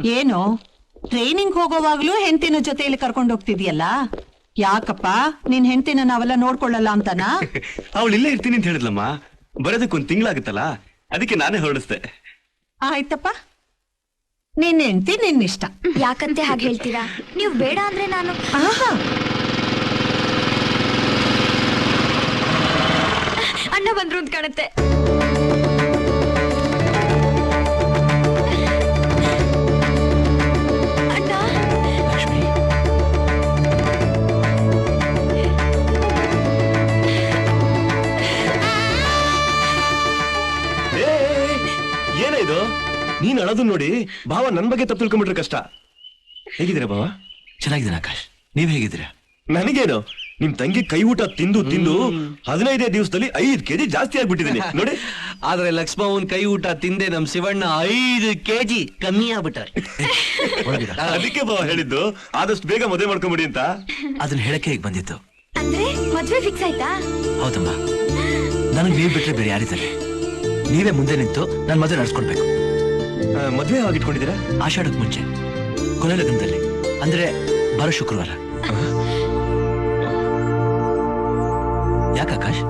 ಏನು? ಟ್ರೈನಿಂಗ್ ಹೋಗೋವಾಗ್ಲೂ ಹೆಂಡತಿನ ಜೊತೆಯಲ್ಲಿ ಕರ್ಕೊಂಡು ಹೋಗ್ತಿದ್ಯಲ್ಲ? ಯಾಕಪ್ಪ? ನಿನ್ ಹೆಂಡತಿನ ನಾವೆಲ್ಲ ನೋಡ್ಕೊಳ್ಳಲ್ಲ ಅಂತನಾ? ಅವಳು ಇಲ್ಲೇ ಇರ್ತೀನಿ ಅಂತ ಹೇಳಿದ್ಲಮ್ಮ. ಬರೋದಕ್ಕೊಂದ್ ತಿಂಗಳಾಗುತ್ತಲ್ಲ? ಅದಕ್ಕೆ ನಾನೇ ಹೊರಡಿಸ್ದೆ. ಆಯ್ತಪ್ಪ. ನಿನ್ ಹೆಂಡತಿ ನಿನ್ನಿಷ್ಟ ಯಾಕಂತೆ ಹಾಗೆ ಹೇಳ್ತೀರಾ? ನೀವು ಬೇಡ ಅಂದ್ರೆ ನಾನು ಆಹಾ! ಅಣ್ಣ ಬಂದ್ರು ಅಂತ ಕಾಣುತ್ತೆ. ನೋಡಿ ಭಾವ ನನ್ ಬಗ್ಗೆ ತಪ್ಪು ತಿಳ್ಕೊಂಡ್ಬಿಟ್ರೆ ಕಷ್ಟ. ಹೇಗಿದ್ದೀರಾ ಭಾವ? ಚೆನ್ನಾಗಿದ್ದೀನಿ ಆಕಾಶ್. ನೀವ್ ಹೇಗಿದ್ದೀರಾ? ನನಗೇನು? ನಿಮ್ ತಂಗಿ ಕೈ ಊಟ ತಿಂದು ತಿಂದು ಹದಿನೈದೇ ದಿವಸದಲ್ಲಿ ಐದ್ ಕೆಜಿ ಜಾಸ್ತಿ ಆಗ್ಬಿಟ್ಟಿದ್ದೀನಿ ನೋಡಿ. ಆದ್ರೆ ಲಕ್ಷ್ಮವನ್ ಕೈ ಊಟ ತಿಂದೆ ನಮ್ ಶಿವಣ್ಣ ಐದು ಕೆಜಿ ಕಮ್ಮಿ ಆಗ್ಬಿಟ್ಟಾರೆ ಅದಕ್ಕೆ ಭಾವ ಹೇಳಿದ್ದು ಆದಷ್ಟು ಬೇಗ ಮದುವೆ ಮಾಡ್ಕೊಂಬಿಡಿ ಅಂತ. ಅದನ್ನ ಹೇಳಕ್ಕೆ ಹೇಗ್ ಬಂದಿತ್ತು ಅಂದ್ರೆ ಮದ್ವೆ ಫಿಕ್ಸ್ ಆಯ್ತಾ? ಹೌದಮ್ಮ. ನನಗ್ ನೀವ್ ಬಿಟ್ರೆ ಬೇರೆ ಯಾರಿದ್ದಾರೆ? ನೀವೇ ಮುಂದೆ ನಿಂತು ನನ್ ಮದುವೆ ನಡ್ಸ್ಕೊಡ್ಬೇಕು. ಮದ್ವೆ ಆಗಿಟ್ಕೊಂಡಿದ್ದೀರಾ? ಆಷಾಢಕ್ ಮುಂಚೆ. ಕೊನೆ ಲಗ್ನದಲ್ಲಿ ಅಂದ್ರೆ ಬರೋ ಶುಕ್ರವಾರ. ಯಾಕೆ ಆಕಾಶ್?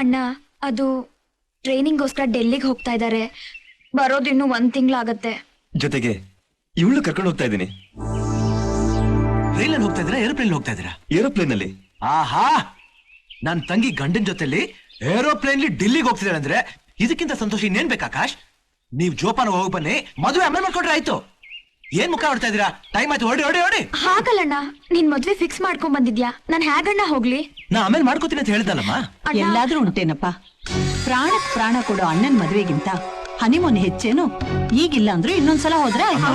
ಅಣ್ಣ ಅದು ಟ್ರೈನಿಂಗ್ಗೋಸ್ಕರ ಡೆಲ್ಲಿಗೆ ಹೋಗ್ತಾ ಇದ್ದಾರೆ ಬರೋದಿನ್ನು ಒಂದ್ ತಿಂಗ್ಳಾಗತ್ತೆ. ಜೊತೆಗೆ ಇವಳು ಕರ್ಕೊಂಡು ಹೋಗ್ತಾ ಇದ್ದೀನಿ. ರೈಲಲ್ಲಿ ಹೋಗ್ತಾ ಇದ್ದೀರಾ ಏರೋಪ್ಲೇನ್ ಹೋಗ್ತಾ ಇದ್ದೀರಾ? ಏರೋಪ್ಲೇನ್ ಅಲ್ಲಿ ಆಹಾ! ನನ್ನ ತಂಗಿ ಗಂಡನ್ ಜೊತೆಲಿ ಏರೋಪ್ಲೇನ್ ಡೆಲ್ಲಿಗೆ ಹೋಗ್ತಿದ್ದಾಳೆ ಅಂದ್ರೆ ಇದಕ್ಕಿಂತ ಸಂತೋಷ ಇನ್ನೇನ್ ಬೇಕು ಆಕಾಶ್? ನೀವ್ ಜೋಪಾನ ಹೋಗಿ ಬನ್ನಿ. ಮದುವೆ ಆಮೇಲೆ ಮಾಡ್ಕೊಂಡ್ರೆ ಆಯ್ತು. ಏನ್ ಮುಖ ಹೊಡ್ತಾ ಇದೀರಾ ಟೈಮ್ ಆಯ್ತು ಹೊಡಿ ಹೊಡಿ ಹೊಡಿ ಹಾಗಲ್ಲಣ್ಣ ನಿನ್ ಮದ್ವೆ ಫಿಕ್ಸ್ ಮಾಡ್ಕೊಂಡ್ ಬಂದಿದ್ಯಾ? ನಾನ್ ಹೇಗಣ್ಣ ಹೋಗ್ಲಿ? ನಾ ಆಮೇಲೆ ಮಾಡ್ಕೋತೀನಿ ಅಂತ ಹೇಳ್ದಲ್ಲಮ್ಮ. ಅಣ್ಣ. ಎಲ್ಲಾದ್ರೂ ಉಂಟೇನಪ್ಪ. ಪ್ರಾಣಕ್ ಪ್ರಾಣ ಕೊಡೋ ಅಣ್ಣನ್ ಮದ್ವೆಗಿಂತ ಹನಿಮೂನ್ ಹೆಚ್ಚೇನು? ಈಗಿಲ್ಲ ಅಂದ್ರೂ ಇನ್ನೊಂದ್ಸಲ ಹೋದ್ರೆ ಆಯ್ತು.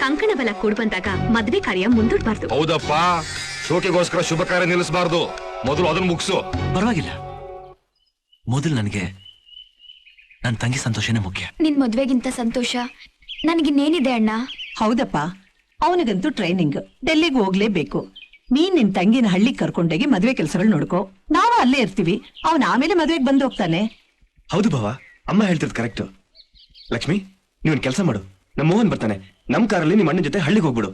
ಕಂಕಣ ಬಲ ಕೂಡ್ ಬಂದಾಗ ಮದ್ವೆ ಕಾರ್ಯ ಮುಂದೂಡ್ಬಾರ್ದು. ಹೌದಪ್ಪ. ಶೋಕಿಗೋಸ್ಕರ ಶುಭ ಕಾರ್ಯ ನಿಲ್ಲಿಸಬಾರ್ದು. ಮೊದಲು ಅದನ್ನ ಮುಗಿಸು. ಪರವಾಗಿಲ್ಲ. ಮೊದಲು ನನಗೆ ನನ್ನ ತಂಗಿ ಸಂತೋಷನೇ ಮುಖ್ಯ. ನಿನ್ ಮದ್ವೆಗಿಂತ ಸಂತೋಷ? ನನಗಿನ್ನೇನಿದೆ ಅಣ್ಣ? ಹೌದಪ್ಪ. ಅವನಿಗಂತೂ ಟ್ರೈನಿಂಗ್ ಡೆಲ್ಲಿಗೆ ಹೋಗ್ಲೇಬೇಕು. ನೀನ್ ನಿನ್ ತಂಗಿನ ಹಳ್ಳಿ ಕರ್ಕೊಂಡೋಗಿ ಮದ್ವೆ ಕೆಲಸಗಳು ನೋಡ್ಕೊ. ನಾವು ಅಲ್ಲೇ ಇರ್ತೀವಿ. ಅವನ್ ಆಮೇಲೆ ಮದ್ವೆಗೆ ಬಂದು ಹೋಗ್ತಾನೆ ಹೌದು ಭಾವ. ಅಮ್ಮ ಹೇಳ್ತಿದ್ ಕರೆಕ್ಟ್ ಲಕ್ಷ್ಮಿ ನೀವೊಂದು ಕೆಲಸ ಮಾಡು. ನಮ್ಮ ಮೋಹನ್ ಬರ್ತಾನೆ. ನಮ್ ಕಾರಲ್ಲಿ ನಿಮ್ ಅಣ್ಣ ಜೊತೆ ಹಳ್ಳಿಗೆ ಹೋಗ್ಬಿಡು.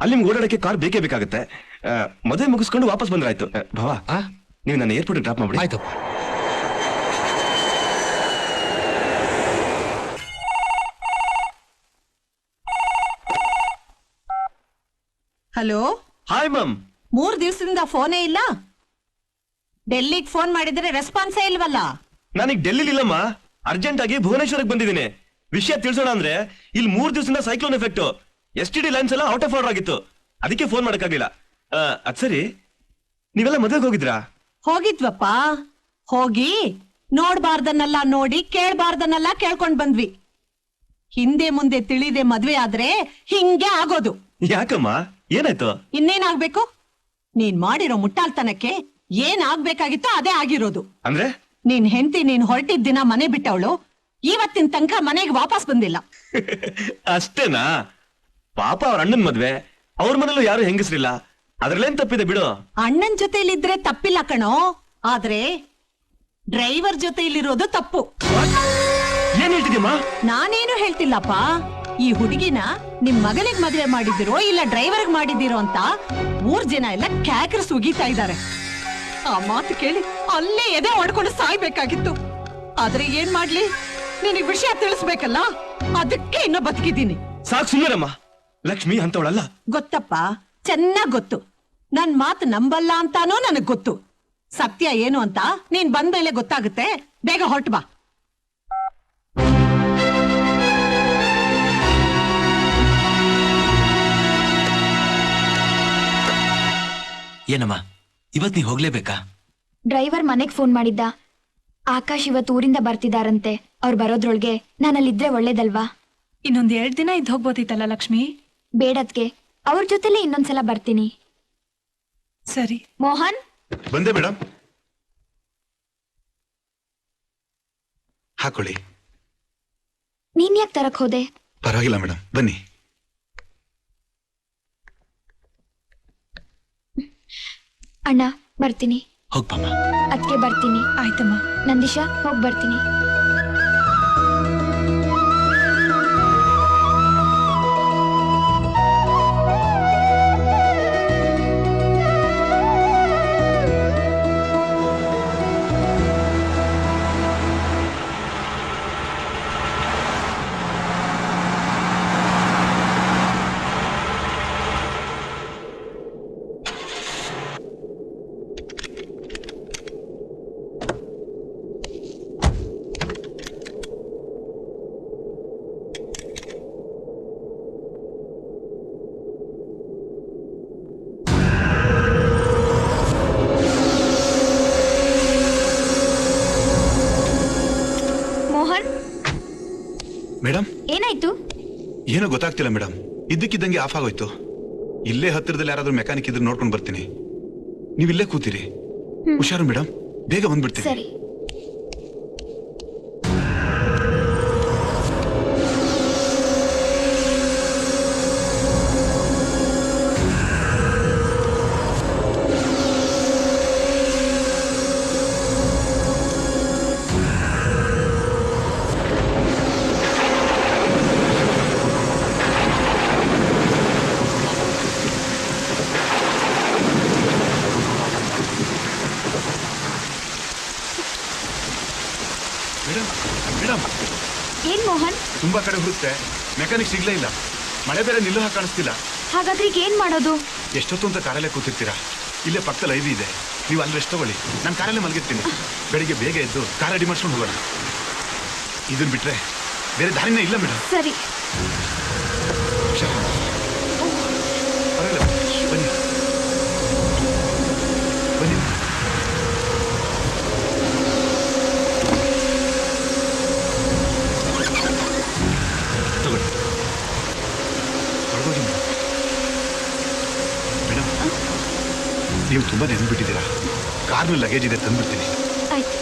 ಅಲ್ಲಿ ನಿಮ್ಗೆ ಓಡಾಡಕ್ಕೆ ಕಾರ್ ಬೇಕೇ ಬೇಕಾಗುತ್ತೆ. ಆ, ಮದುವೆ ಮುಗಿಸ್ಕೊಂಡು ವಾಪಸ್ ಬಂದ್ರಾಯ್ತು ಆ, ಭಾವ ನೀವು ನನ್ನ ಏರ್ಪೋರ್ಟ್ ಡ್ರಾಪ್ ಮಾಡ್ಬಿಡಿ. ಆಯ್ತಪ್ಪ. ಹಲೋ? ಹಾಯ್ ಮ್ಯಾಮ್ ಮೂರ್ ದಿವಸದಿಂದ ಫೋನೇ ಇಲ್ಲ? ಡೆಲ್ಲಿಗ್ ಫೋನ್ ಮಾಡಿದ್ರೆ ರೆಸ್ಪಾನ್ಸೇ ಇಲ್ವಲ್ಲ? ನಾನೀಗ ಡೆಲ್ಲಿಲಿ ಇಲ್ಲಮ್ಮ. ಅರ್ಜೆಂಟ್ ಆಗಿ ಭುವನೇಶ್ವರಕ್ಕೆ ಬಂದಿದ್ದೀನಿ. ವಿಷಯ ತಿಳಿಸೋಣ ಅಂದ್ರೆ ಇಲ್ಲಿ ಮೂರ್ ದಿವಸದಿಂದ cyclone effect S T D lines ಎಲ್ಲ ಔಟ್ ಆಫ್ ಆರ್ಡರ್ ಆಗಿತ್ತು. ಅದಕ್ಕೆ ಫೋನ್ ಮಾಡಕ್ಕಾಗಿಲ್ಲ ಆ, ಅದ್ ಸರಿ. ನೀವೆಲ್ಲ ಮದುವೆಗೆ ಹೋಗಿದ್ರಾ? ಹೋಗಿದ್ವಪ್ಪ. ಹೋಗಿ ನೋಡ್ಬಾರ್ದನ್ನೆಲ್ಲ ನೋಡಿ ಕೇಳ್ಬಾರ್ದನ್ನೆಲ್ಲ ಕೇಳ್ಕೊಂಡ್ ಬಂದ್ವಿ. ಹಿಂದೆ ಮುಂದೆ ತಿಳಿದೆ ಮದ್ವೆ ಆದ್ರೆ ಹಿಂಗೆ ಆಗೋದು. ಯಾಕಮ್ಮ? ಏನಾಯ್ತು? ಇನ್ನೇನಾಗ್ಬೇಕು? ನೀನ್ ಮಾಡಿರೋ ಮುಟ್ಟಾಳ್ತನಕ್ಕೆ ಏನ್ ಆಗ್ಬೇಕಾಗಿತ್ತೋ ಅದೇ ಆಗಿರೋದು. ಅಂದ್ರೆ? ನೀನ್ ಹೆಂಡತಿ ನೀನ್ ಹೊರಟಿದ್ ದಿನ ಮನೆ ಬಿಟ್ಟವಳು ಇವತ್ತಿನ ತನಕ ಮನೆಗೆ ವಾಪಸ್ ಬಂದಿಲ್ಲ. ಅಷ್ಟೇನಾ? ಪಾಪ ಅವ್ರ ಅಣ್ಣನ್ ಮದ್ವೆ. ಅವ್ರ ಮನೇಲೂ ಯಾರು ಹೆಂಗಸ್ರಿಲ್ಲ. ಅದ್ರಲ್ಲೇನ್ ತಪ್ಪಿದೆ ಬಿಡು. ಅಣ್ಣನ್ ಜೊತೆಲಿದ್ರೆ ತಪ್ಪಿಲ್ಲ ಕಣೋ. ಆದ್ರೆ ಡ್ರೈವರ್ ಜೊತೆಲಿರೋದು ತಪ್ಪು. ಏನ್ ಹೇಳ್ತಿದ್ಯಮ್ಮ? ನಾನೇನು ಹೇಳ್ತಿಲ್ಲಪ್ಪ? ಈ ಹುಡುಗಿನ ನಿಮ್ ಮಗನಿಗ್ ಮದ್ವೆ ಮಾಡಿದಿರೋ ಇಲ್ಲ ಡ್ರೈವರ್ಗ್ ಮಾಡಿದಿರೋ ಅಂತ ಮೂರ್ ಜನ ಎಲ್ಲ ಕ್ಯಾಕರ್ ಸುಗೀತಾ ಇದ್ದಾರೆ. ಆ ಮಾತು ಕೇಳಿ ಅಲ್ಲೇ ಎದೆ ಹೊಡ್ಕೊಂಡು ಸಾಯ್ಬೇಕಾಗಿತ್ತು. ಆದ್ರೆ ಏನ್ ಮಾಡ್ಲಿ? ನಿನಗ್ ವಿಷಯ ತಿಳಿಸ್ಬೇಕಲ್ಲ? ಅದಕ್ಕೆ ಇನ್ನ ಬದುಕಿದ್ದೀನಿ. ಸಾಕ್ ಸುಂದರಮ್ಮ ಲಕ್ಷ್ಮಿ ಅಂತವಳಲ್ಲ. ಗೊತ್ತಪ್ಪ ಚೆನ್ನಾಗ್ ಗೊತ್ತು. ನನ್ ಮಾತು ನಂಬಲ್ಲ ಅಂತಾನೋ ನನಗ್ ಗೊತ್ತು. ಸತ್ಯ ಏನು ಅಂತ ನೀನ್ ಬಂದ್ಮೇಲೆ ಗೊತ್ತಾಗುತ್ತೆ. ಬೇಗ ಹೊರಟು ಬಾ. ಏನಮ್ಮ ಇವತ್ ನೀ ಹೋಗ್ಲೇಬೇಕಾ? ಡ್ರೈವರ್ ಮನೆಗ್ ಫೋನ್ ಮಾಡಿದ್ದ. ಆಕಾಶ್ ಇವತ್ ಊರಿಂದ ಬರ್ತಿದಾರಂತೆ. ಅವ್ರು ಬರೋದ್ರೊಳಗೆ ನಾನಲ್ಲಿದ್ರೆ ಒಳ್ಳೇದಲ್ವಾ? ಇನ್ನೊಂದ್ ಎರಡ್ ದಿನ ಇದ್ ಹೋಗ್ಬೋದಿತ್ತಲ್ಲ ಲಕ್ಷ್ಮಿ? ಬೇಡದ್ಕೆ. ಅವ್ರ ಜೊತೆಲೆ ಇನ್ನೊಂದ್ಸಲ ಬರ್ತೀನಿ. ಸರಿ. ಮೋಹನ್? ಬಂದೆ ಮೇಡಮ್ ಹಾಕೊಳ್ಳಿ. ನೀನ್ ಯಾಕೆ ತರಕ್ ಹೋದೆ? ಪರವಾಗಿಲ್ಲ ಮೇಡಮ್ ಬನ್ನಿ. ಅಣ್ಣ ಬರ್ತೀನಿ. ಹೋಗ್ಬಮ್ಮ. ಅದಕ್ಕೆ ಬರ್ತೀನಿ. ಆಯ್ತಮ್ಮ. ನಂದಿಶಾ ಹೋಗ್ ಬರ್ತೀನಿ. ಏನೋ ಗೊತ್ತಾಗ್ತಿಲ್ಲ ಮೇಡಮ್ ಇದ್ದಕ್ಕಿದ್ದಂಗೆ ಆಫ್ ಆಗೋಯ್ತು. ಇಲ್ಲೇ ಹತ್ತಿರದಲ್ಲಿ ಯಾರಾದ್ರೂ ಮೆಕ್ಯಾನಿಕ್ ಇದ್ರೆ ನೋಡ್ಕೊಂಡು ಬರ್ತೀನಿ. ನೀವು ಇಲ್ಲೇ ಕೂತೀರಿ ಹುಷಾರು ಮೇಡಮ್ ಬೇಗ ಬಂದ್ಬಿಡ್ತೀನಿ. ಸರಿ. ಹುಡುಕ್ತೆ ಮೆಕ್ಯಾನಿಕ್ ಸಿಗ್ಲೇ ಇಲ್ಲ. ಮಳೆ ಬೇರೆ ನಿಲ್ಲೋ ಹಾಗೆ ಕಾಣಿಸ್ತಿಲ್ಲ. ಹಾಗಾದ್ರೆ ಈಗ ಏನ್ ಮಾಡೋದು? ಎಷ್ಟೊತ್ತು ಅಂತ ಕಾರಲ್ಲೇ ಕೂತಿರ್ತೀರಾ? ಇಲ್ಲೇ ಪಕ್ಕದಲ್ಲಿ ಐವಿ ಇದೆ. ನೀವು ಅಲ್ಲಿ ರೆಸ್ಟ್ ತಗೊಳ್ಳಿ. ನಾನು ಕಾರಲ್ಲೇ ಮಲಗಿರ್ತೀನಿ. ಬೆಳಿಗ್ಗೆ ಬೇಗ ಎದ್ದು ಕಾರ ರೆಡಿ ಮಾಡ್ಸ್ಕೊಂಡು ಹೋಗೋಣ. ಇದನ್ನ ಬಿಟ್ರೆ ಬೇರೆ ದಾರಿನೇ ಇಲ್ಲ ಮೇಡಮ್ ಸರಿ. ಹುಷಾರು ನೀವು ತುಂಬ ನೆನ್ಬಿಟ್ಟಿದ್ದೀರಾ ಕಾರ್ನಲ್ಲಿ ಲಗೇಜ್ ಇದೆ ತಂದ್ಬಿಡ್ತೀನಿ. ಆಯ್ತು.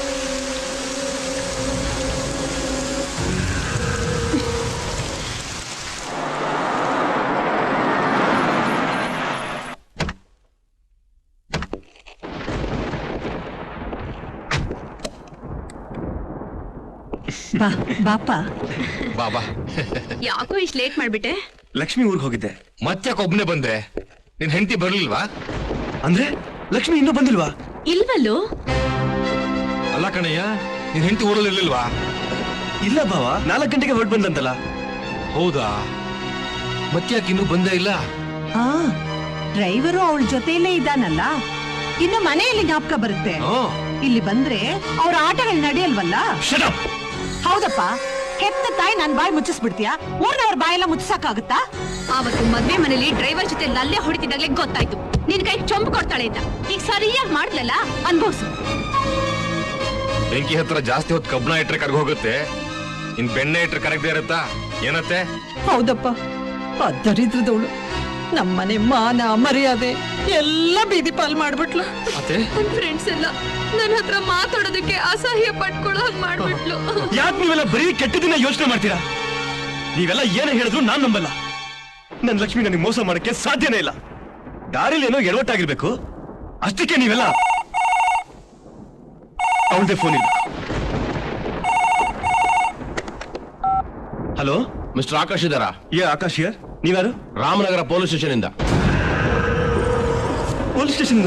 ಬಾ ಬಾಪ. ಬಾಬಾ ಯಾಕೋ ಇಷ್ಟು ಲೇಟ್ ಮಾಡ್ಬಿಟ್ಟೆ? ಲಕ್ಷ್ಮಿ ಊರಿಗೆ ಹೋಗಿದ್ದೆ. ಮತ್ತೆ ಒಬ್ನೇ ಬಂದೆ ನಿನ್ ಹೆಂಡತಿ ಬರ್ಲಿಲ್ವಾ? ಅಂದ್ರೆ ಲಕ್ಷ್ಮಿ ಇನ್ನೂ ಬಂದಿಲ್ವಾ? ಇಲ್ವಲ್ಲೋ? ಅಲ್ಲ ಕಣಯ್ಯ ನಿನ್ ಹೆಂಡತಿ ಊರಲ್ಲಿ ಇರ್ಲಿಲ್ವಾ? ಇಲ್ಲ ಬಾವ ನಾಲ್ಕು ಗಂಟೆಗೆ ಹೊರಟು ಬಂದಂತಲ್ಲ. ಹೌದಾ? ಮತ್ತೆ ಯಾಕೆ ಇನ್ನೂ ಬಂದೇ ಇಲ್ಲ? ಆ ಡ್ರೈವರು ಅವಳ ಜೊತೆಯಲ್ಲೇ ಇದ್ದಾನಲ್ಲ? ಇನ್ನು ಮನೆಯಲ್ಲಿ ಜ್ಞಾಪಕ ಬರುತ್ತೆ. ಹ್ಮ್. ಇಲ್ಲಿ ಬಂದ್ರೆ ಅವ್ರ ಆಟಗಳು ನಡೆಯಲ್ವಲ್ಲ? ಹೌದಪ್ಪ ಹೆತ್ತ ತಾಯಿ ನನ್ ಬಾಯಿ ಮುಚ್ಚಿಸ್ಬಿಡ್ತೀಯಾ? ಊರ್ನವ್ರ ಬಾಯೆಲ್ಲ ಮುಚ್ಚಿಸಕ್ಕಾಗುತ್ತಾ? ಆವತ್ತು ಮದ್ವೆ ಮನೇಲಿ ಡ್ರೈವರ್ ಜೊತೆ ಲಲ್ಲೆ ಹೊಡಿತಿದ್ದಾಗ್ಲೇ ಗೊತ್ತಾಯ್ತು. ನಿನ್ ಕೈ ಚೊಂಬು ಕೊಡ್ತಾಳೆ ಅಂತ. ಈಗ ಸರಿಯಾಗಿ ಮಾಡ್ಲಲ್ಲ ಅನ್ಭವ್ಸು. ಬೆಂಕಿ ಹತ್ರ ಜಾಸ್ತಿ ಹೊತ್ತು ಕಬ್ಬಣ ಇಟ್ರೆ ಕರ್ಗ ಹೋಗುತ್ತೆ. ಇನ್ ಬೆಣ್ಣೆ ಇಟ್ರೆ ಕರಗದೆ ಇರುತ್ತಾ ಏನತ್ತೆ? ಹೌದಪ್ಪ. ಆ ದರಿದ್ರದವಳು. ನಮ್ಮನೆ ಮಾನ ಮರ್ಯಾದೆ ಎಲ್ಲ ಬೀದಿ ಪಾಲ್ ಮಾಡ್ಬಿಟ್ಲು. ಅತ್ತೆ? ನನ್ ಫ್ರೆಂಡ್ಸ್ ಎಲ್ಲ ನನ್ನ ಹತ್ರ ಮಾತಾಡೋದಕ್ಕೆ ಅಸಹ್ಯ ಪಟ್ಕೊಳ್ಳೋ ಹಾಗೆ ಮಾಡ್ಬಿಟ್ಲು. ಯಾಕೆ ನೀವೆಲ್ಲ ಬರೀ ಕೆಟ್ಟದಿನ ಯೋಚನೆ ಮಾಡ್ತೀರಾ? ನೀವೆಲ್ಲ ಏನೇ ಹೇಳಿದ್ರು ನಾನ್ ನಂಬಲ್ಲ. ನನ್ ಲಕ್ಷ್ಮಿ ನನಗೆ ಮೋಸ ಮಾಡಕ್ಕೆ ಸಾಧ್ಯನೇ ಇಲ್ಲ. ದಾರಿಲಿ ಏನೋ ಎಡವಟ್ಟಾಗಿರ್ಬೇಕು. ಅಷ್ಟಕ್ಕೆ ನೀವೆಲ್ಲ ಅವಳದೇ ಫೋನ್ ಇಲ್ಲ. ಹಲೋ ಮಿಸ್ಟರ್ ಆಕಾಶ್ ಇದಾರಾ ಏ ಆಕಾಶ್ ಯಾರ್ ನೀವ್ಯಾರು? ರಾಮನಗರ ಪೊಲೀಸ್ ಸ್ಟೇಷನ್ ಇಂದ ಪೊಲೀಸ್ ಸ್ಟೇಷನ್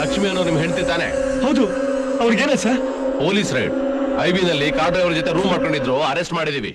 ಲಕ್ಷ್ಮಿ ಅನ್ನೋ ನಿಮ್ ಹೆಂಡತಿ ತಾನೆ? ಹೌದು. ಅವ್ರಿಗೇನ ಸರ್? Police raid. ಐಬಿ ನಲ್ಲಿ ಕಾರ್ ಡ್ರೈವರ್ ಜೊತೆ ರೂಮ್ ಮಾಡ್ಕೊಂಡಿದ್ರು ಅರೆಸ್ಟ್ ಮಾಡಿದೀವಿ.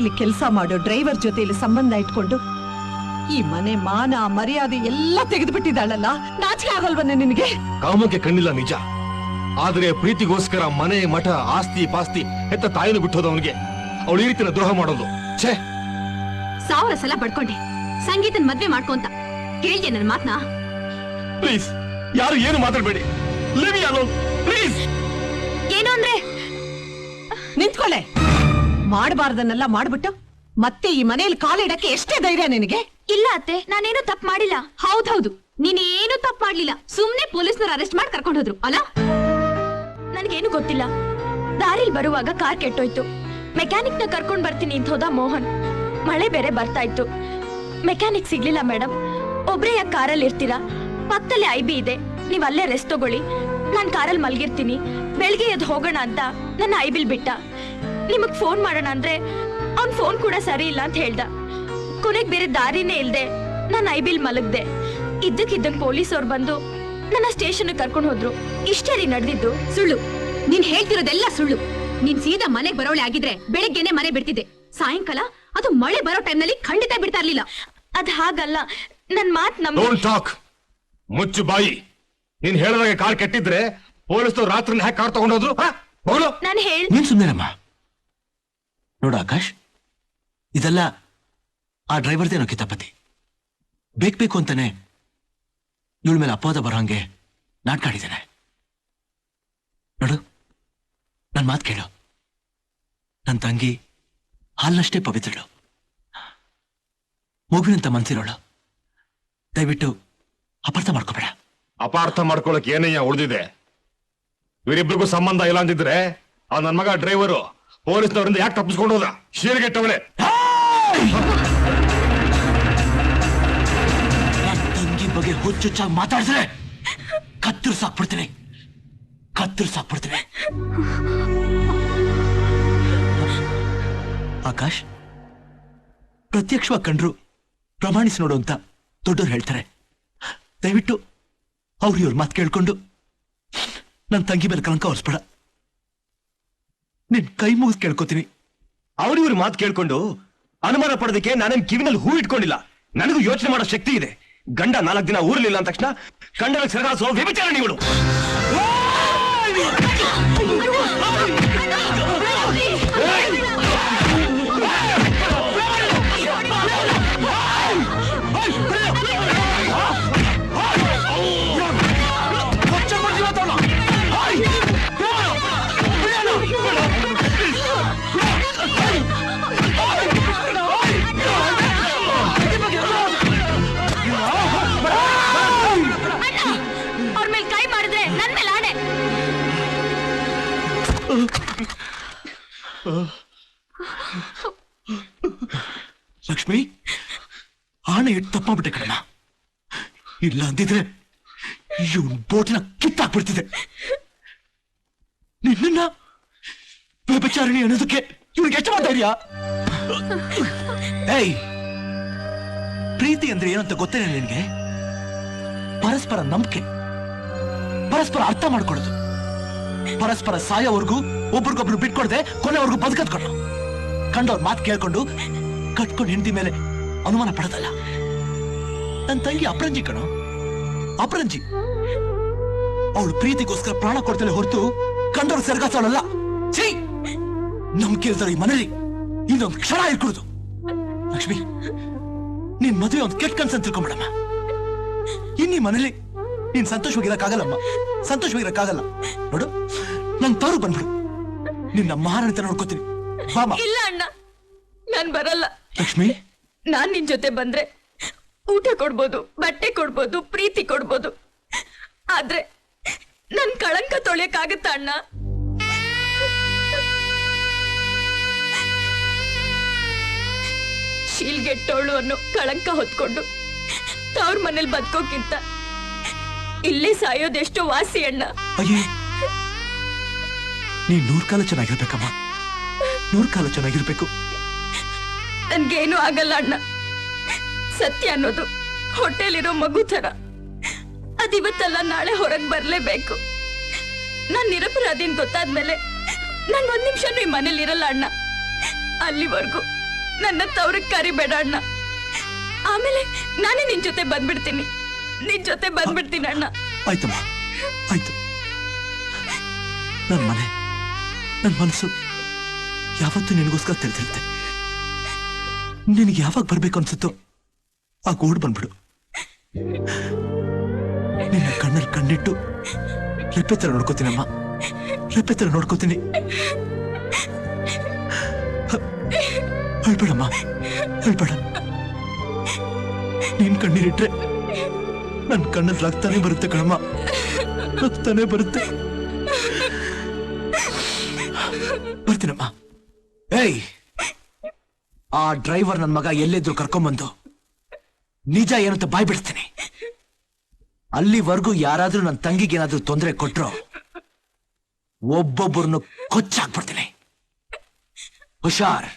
ಮನೆಯಲ್ಲಿ ಕೆಲಸ ಮಾಡೋ ಡ್ರೈವರ್ ಜೊತೆಯಲ್ಲಿ ಸಂಬಂಧ ಇಟ್ಕೊಂಡು ಈ ಮನೆ ಮಾನ ಮರ್ಯಾದೆ ಎಲ್ಲ ತೆಗೆದುಬಿಟ್ಟಿದ್ದಾಳಲ್ಲ? ನಾಚಿಕೆ ಆಗಲ್ವನ್ನ ನಿನಗೆ? ಕಾಮಕ್ಕೆ ಕಣ್ಣಿಲ್ಲ ನಿಜ. ಆದ್ರೆ ಪ್ರೀತಿಗೋಸ್ಕರ ಮನೆ ಮಠ ಆಸ್ತಿ ಪಾಸ್ತಿ ಹೆತ್ತ ತಾಯಿನ ಬಿಟ್ಟೋದು ಅವನಿಗೆ. ಅವಳು ಈ ರೀತಿನ ದ್ರೋಹ ಮಾಡೋದು. ಛೇ! ಸಾವಿರ ಸಲ ಬಡ್ಕೊಂಡೆ ಸಂಗೀತನ್ ಮದ್ವೆ ಮಾಡ್ಕೊಂತ ಕೇಳಿದೆ ನನ್ನ ಮಾತನ? ಪ್ಲೀಸ್ ಯಾರು ಏನು ಮಾತಾಡಬೇಡಿ. Leave please! ಏನು ಅಂದ್ರೆ? ನಿಂತ್ಕೊಳ್ಳೆ. ಮಾಡಬಾರ್ದನ್ನೆಲ್ಲ ಮಾಡ್ಬಿಟ್ಟು ಮತ್ತೆ ಈ ಮನೆಯಲ್ಲಿ ಕಾಲಿಡಕ್ಕೆ ಎಷ್ಟೇ ಧೈರ್ಯ ನಿನಗೆ? ಇಲ್ಲ ಅತ್ತೆ ನಾನೇನು ತಪ್ಪು ಮಾಡಿಲ್ಲ. ಹೌದೌದು. ನೀನೇನು ತಪ್ಪು ಮಾಡ್ಲಿಲ್ಲ. ಸುಮ್ನೆ ಪೊಲೀಸ್ನವ್ರು ಅರೆಸ್ಟ್ ಮಾಡಿ ಕರ್ಕೊಂಡು ಹೋದ್ರು ಅಲ್ಲ? ನನಗೇನು ಗೊತ್ತಿಲ್ಲ. ದಾರಿಲ್ ಬರುವಾಗ ಕಾರ್ ಕೆಟ್ಟೋಯ್ತು. ಮೆಕ್ಯಾನಿಕ್ನ ಕರ್ಕೊಂಡ್ ಬರ್ತೀನಿ ಅಂತ ಹೋದ ಮೋಹನ್. ಮಳೆ ಬೇರೆ ಬರ್ತಾ ಇತ್ತು. ಮೆಕ್ಯಾನಿಕ್ ಸಿಗ್ಲಿಲ್ಲ ಮೇಡಮ್ ಒಬ್ರೇ ಯಾಕೆ ಕಾರಲ್ಲಿ ಇರ್ತೀರಾ? ಪಕ್ಕದಲ್ಲಿ ಐ ಬಿ ಇದೆ. ನೀವ್ ಅಲ್ಲೇ ರೆಸ್ಟ್ ತಗೊಳ್ಳಿ. ನಾನ್ ಕಾರಲ್ಲಿ ಮಲ್ಗಿರ್ತೀನಿ. ಬೆಳಿಗ್ಗೆ ಎದ್ದು ಹೋಗೋಣ ಅಂತ ನನ್ನ ಐ ಬಿಲ್ ಬಿಟ್ಟ. ನಿಮಗ್ ಫೋನ್ ಮಾಡೋಣ ಅಂದ್ರೆ ಅವ್ನ್ ಫೋನ್ ಕೂಡ ಸರಿ ಇಲ್ಲ ಅಂತ ಹೇಳ್ದ. ಕೊನೆಗ್ ಬೇರೆ ದಾರಿನೇ ಇಲ್ದೆ ನಾನ್ ಐಬಿಲ್ ಬಿಲ್ ಮಲಗ್ದೆ. ಇದ್ದಕ್ಕಿದ್ದಂಗ್ ಪೊಲೀಸ್ ಅವ್ರು ಬಂದು ನನ್ನ ಸ್ಟೇಷನ್ ಕರ್ಕೊಂಡ್ ಹೋದ್ರು. ಇಷ್ಟೇ ರೀ ನಡೆದಿದ್ದು. ಸುಳ್ಳು. ನೀನ್ ಹೇಳ್ತಿರೋದೆಲ್ಲ ಸುಳ್ಳು. ನೀನ್ ಸೀದಾ ಮನೆಗ್ ಬರೋಳೆ ಆಗಿದ್ರೆ ಬೆಳಿಗ್ಗೆನೆ ಮನೆ ಬಿಡ್ತಿದ್ದೆ. ಸಾಯಂಕಾಲ ಅದು ಮಳೆ ಬರೋ ಟೈಮ್ನಲ್ಲಿ ಖಂಡಿತ ಬಿಡ್ತಾ ಇರ್ಲಿಲ್ಲ. ಅದ್ ಹಾಗಲ್ಲ. ನನ್ ಮಾತ್ ನಮ್ ಡೋಂಟ್ ಟಾಕ್ ಮುಚ್ಚು ಬಾಯಿ. ನೀನ್ ಹೇಳಿದಾಗ ಕಾರ್ ಕೆಟ್ಟಿದ್ರೆ ಪೊಲೀಸರು ರಾತ್ರಿ ಹ್ಯಾಕ್ ಕಾರ್ ತಗೊಂಡೋದ್ರು. ನಾನು ಹೇಳಿ ನಾನ್ ಹೇಳ್ ನೀನ್ ಸುಮ್ಮನೆರಮ್ಮ ನೋಡು ಆಕಾಶ್, ಇದೆಲ್ಲ ಆ ಡ್ರೈವರ್ದೇನೋ ಕಿತಾಪತಿ. ಬೇಕು ಬೇಕು ಅಂತಾನೆ ಇವಳ ಮೇಲೆ ಅಪವಾದ ಬರೋಂಗೆ ನಾಟಕ ಆಡಿದ್ದೇನೆ ನೋಡು ನನ್ನ ಮಾತು ಕೇಳು. ನನ್ನ ತಂಗಿ ಹಾಲ್ನಷ್ಟೇ ಪವಿತ್ರಳು. ಮಗುವಿನಂತ ಮನ್ಸಿರೋಳು. ದಯವಿಟ್ಟು ಅಪಾರ್ಥ ಮಾಡ್ಕೋಬೇಡ. ಅಪಾರ್ಥ ಮಾಡ್ಕೊಳಕ್ ಏನಯ್ಯ ಉಳಿದಿದೆ? ಇವರಿಬ್ರಿಗೂ ಸಂಬಂಧ ಇಲ್ಲ ಅಂದಿದ್ರೆ ಆ ನನ್ ಮಗ ಡ್ರೈವರು ಪೊಲೀಸ್ನವರಿಂದ ಯಾಕೆ ತಪ್ಪಿಸ್ಕೊಂಡು ಹೋದ? ಶೀರ್ಗೆಟ್ಟವಳೆ ತಂಗಿ ಬಗ್ಗೆ ಹುಚ್ಚುಚ್ಚಾಗಿ ಮಾತಾಡಿದ್ರೆ ಕತ್ತರಿಸಾಕ್ಬಿಡ್ತೀನಿ ಕತ್ತರಿಸಾಕ್ಬಿಡ್ತೀನಿ ಆಕಾಶ್, ಪ್ರತ್ಯಕ್ಷವಾಗಿ ಕಂಡ್ರು ಪ್ರಮಾಣಿಸಿ ನೋಡು ಅಂತ ದೊಡ್ಡವ್ರು ಹೇಳ್ತಾರೆ. ದಯವಿಟ್ಟು ಅವ್ರು ಇವ್ರ ಮಾತು ಕೇಳ್ಕೊಂಡು ನನ್ನ ತಂಗಿ ಮೇಲೆ ಕಲಂಕ ಹೊರಿಸ್ಬೇಡ. ನಿನ್ ಕೈ ಮುಗಿಸ್ ಕೇಳ್ಕೊತೀನಿ. ಅವ್ರಿವ್ರ ಮಾತು ಕೇಳ್ಕೊಂಡು ಅನುಮಾನ ಪಡೋದಕ್ಕೆ ನಾನೇನ್ ಕಿವಿನಲ್ಲಿ ಹೂ ಇಟ್ಕೊಂಡಿಲ್ಲ. ನನಗೂ ಯೋಚನೆ ಮಾಡೋ ಶಕ್ತಿ ಇದೆ. ಗಂಡ ನಾಲ್ಕು ದಿನ ಊರ್ಲಿಲ್ಲ ಅಂದ ತಕ್ಷಣ ಗಂಡನ ಸರಗಾಸೋ ವ್ಯಭಿಚಾರಣಿಗಳು ಲಕ್ಷ್ಮಿ ಆಣೆ ಇಟ್ಟು ತಪ್ಪಾಗ್ಬಿಟ್ಟೆ ಕಣ್ಣ ಇಲ್ಲ ಅಂದಿದ್ರೆ ಇವನ್ ಬೋಟಿನ ಕಿತ್ತಾಕ್ಬಿಡ್ತಿದೆ ನಿನ್ನ ವ್ಯಭಿಚಾರಣಿ ಅನ್ನೋದಕ್ಕೆ ಇವ್ರಿಗೆ ಎಷ್ಟು ಮಾತಾಡ್ಯ ಏಯ್, ಪ್ರೀತಿ ಅಂದ್ರೆ ಏನಂತ ಗೊತ್ತೇನೆ ನಿನ್ಗೆ? ಪರಸ್ಪರ ನಂಬಿಕೆ, ಪರಸ್ಪರ ಅರ್ಥ ಮಾಡ್ಕೊಳ್ಳೋದು. ಪರಸ್ಪರ ಸಾಯೋವರೆಗೂ ಒಬ್ರಿಗೊಬ್ರು ಬಿಟ್ಕೊಡದೆ ಕೊನೆವರೆಗೂ ಬದುಕತ್ಕೊಂಡು ಕಂಡವ್ರ ಮಾತು ಕೇಳ್ಕೊಂಡು ಕಟ್ಕೊಂಡು ಹಿಂಡಿ ಮೇಲೆ ಅನುಮಾನ ಪಡೋದಲ್ಲ. ನನ್ನ ತಂಗಿ ಅಪ್ರಂಜಿ ಕಣೋ. ಅಪ್ರಂಜಿ. ಅವಳು ಪ್ರೀತಿಗೋಸ್ಕರ ಪ್ರಾಣ ಕೊಡ್ತಾಳೆ ಹೊರತು ಕಂಡವ್ರ ಸೆರಗಾಸವಳಲ್ಲ ಛೀ! ನಮ್ ಕೇಳ್ತಾರ ಈ ಮನೇಲಿ ಇನ್ನೊಂದು ಕ್ಷಣ ಇರ್ಕೊಡುದು. ಲಕ್ಷ್ಮಿ, ನಿನ್ ಮದುವೆ ಒಂದು ಕೆಟ್ಟ ಕನ್ಸನ್ ತಿಳ್ಕೊಂಬಿಡಮ್ಮ ಇನ್ನೀ ಮನೇಲಿ ನೀನ್ ಸಂತೋಷವಾಗಿರಕ್ಕಾಗಲ್ಲಮ್ಮ. ಸಂತೋಷವಾಗಿರಕ್ಕಾಗಲ್ಲ ನೋಡು ನನ್ ತವರು ಬಂದ್ಬಿಡು. ನಿನ್ನ ಮಹಾರಾಣಿತ ನೋಡ್ಕೋತೀನಿ. ಇಲ್ಲ ಅಣ್ಣ ನಾನ್ ಬರಲ್ಲ. ಲಕ್ಷ್ಮಿ? ನಾನ್ ನಿನ್ ಜೊತೆ ಬಂದ್ರೆ ಊಟ ಕೊಡ್ಬೋದು ಬಟ್ಟೆ ಕೊಡ್ಬೋದು ಪ್ರೀತಿ ಕೊಡ್ಬೋದು. ಆದ್ರೆ ನನ್ ಕಳಂಕ ತೊಳೆಯಕ್ಕಾಗತ್ತ ಅಣ್ಣ? ಶೀಲ್ಗೆಟ್ಟೋಳು ಅನ್ನೋ ಕಳಂಕ ಹೊತ್ಕೊಂಡು ತವ್ರ ಮನೇಲಿ ಬದುಕೋಕ್ಕಿಂತ ಇಲ್ಲೇ ಸಾಯೋದೆಷ್ಟು ವಾಸಿ ಅಣ್ಣ. ಅಯ್ಯೇ ನೀ ನೂರ್ ಕಾಲ ಚೆನ್ನಾಗಿರ್ಬೇಕಮ್ಮ. ನೂರ್ ಕಾಲ ಚೆನ್ನಾಗಿರ್ಬೇಕು. ನನ್ಗೇನು ಆಗಲ್ಲ ಅಣ್ಣ. ಸತ್ಯ ಅನ್ನೋದು ಹೊಟ್ಟೆಲಿರೋ ಮಗು ತರ ಅದಿವತ್ತಲ್ಲ ನಾಳೆ ಹೊರಗ್ ಬರ್ಲೇಬೇಕು. ನಾನು ನಿರಪರಾಧಿನ್ ಗೊತ್ತಾದ್ಮೇಲೆ ನನ್ ಒಂದ್ ನಿಮಿಷನೂ ಈ ಮನೇಲಿ ಇರಲ್ಲ ಅಣ್ಣ. ಅಲ್ಲಿವರೆಗೂ ನನ್ನ ತವ್ರಿಗೆ ಕರಿಬೇಡ ಅಣ್ಣ. ಆಮೇಲೆ ನಾನೇ ನಿನ್ ಜೊತೆ ಬಂದ್ಬಿಡ್ತೀನಿ. ನಿನ್ ಜೊತೆ ಬಂದ್ಬಿಡ್ತೀನಿ ಅಣ್ಣ. ಆಯ್ತಮ್ಮ ಆಯ್ತು. ನನ್ನ ಮನೆ ನನ್ನ ಮನಸ್ಸು ಯಾವತ್ತೂ ನಿನಗೋಸ್ಕರ ತಿಳಿದಿರುತ್ತೆ ನಿನಗೆ ಯಾವಾಗ ಬರ್ಬೇಕು ಅನ್ಸುತ್ತೋ ಆ ಗೋಡ್ ಬಂದ್ಬಿಡು. ನಿನ್ನ ಕಣ್ಣಲ್ಲಿ ಕಣ್ಣಿಟ್ಟು ರೆಪ್ಪೆ ತರ ನೋಡ್ಕೋತೀನಮ್ಮ. ರೆಪ್ಪೆ ತರ ನೋಡ್ಕೋತೀನಿ. ಹೇಳ್ಬೇಡಮ್ಮ, ಹೇಳ್ಬೇಡ. ನೀನ್ ಕಣ್ಣೀರಿಟ್ರೆ ನನ್ ಕಣ್ಣಲ್ಲಿ ರಕ್ತಾನೆ ಬರುತ್ತೆ ಕಣಮ್ಮ. ರಕ್ತಾನೆ ಬರುತ್ತೆ. ಬರ್ತೀನಮ್ಮ. ಏಯ್! ಆ ಡ್ರೈವರ್ ನನ್ ಮಗ ಎಲ್ಲಿದ್ರು ಕರ್ಕೊಂಬಂದು. ನಿಜ ಏನಂತ ಬಾಯ್ ಬಿಡ್ತೀನಿ ಅಲ್ಲಿವರೆಗೂ ಯಾರಾದ್ರೂ ನನ್ನ ತಂಗಿಗೆ ಏನಾದ್ರೂ ತೊಂದರೆ ಕೊಟ್ರು, ಒಬ್ಬೊಬ್ಬರನ್ನು ಕೊಚ್ಚಾಕ್ಬಿಡ್ತೀನಿ. ಹುಷಾರ್.